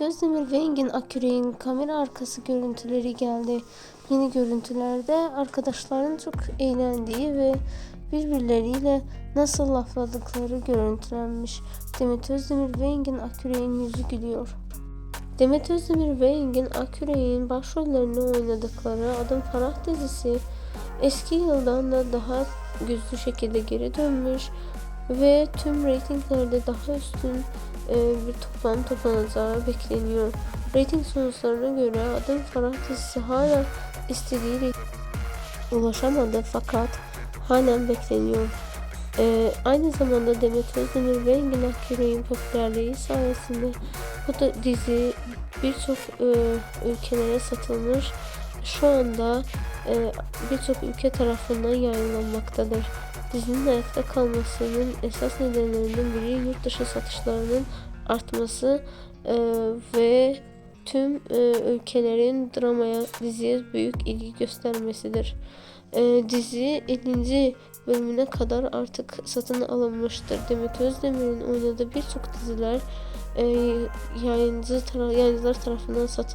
Özdemir ve Engin Akürek'in kamera arkası görüntüleri geldi. Yeni görüntülerde arkadaşların çok eğlendiği ve birbirleriyle nasıl lafladıkları görüntülenmiş. Demet Özdemir ve Engin Akürek'in yüzü gülüyor. Demet Özdemir ve Engin Akürek'in başrollerini oynadıkları Adım Farah dizisi eski yıldan da daha güçlü şekilde geri dönmüş ve tüm reytinglerde daha üstün e, bir toplam toplanacağı bekleniyor. Rating sonuçlarına göre Adım Farah dizisi hala istediği ulaşamadı fakat halen bekleniyor. E, aynı zamanda Demet Özdemir ve Engin Akgürek'in popülerliği sayesinde bu da dizi birçok e, ülkelere satılmış. Şu anda e, birçok ülke tarafından yayınlanmaktadır. Dizinin ayakta kalmasının esas nedenlerinden biri yurt dışı satışlarının artması e, ve tüm e, ülkelerin dramaya, diziye büyük ilgi göstermesidir. E, dizi 50. bölümüne kadar artık satın alınmıştır. Demet Özdemir'in oynadığı birçok diziler e, yayıncı tara- yayıncılar tarafından satın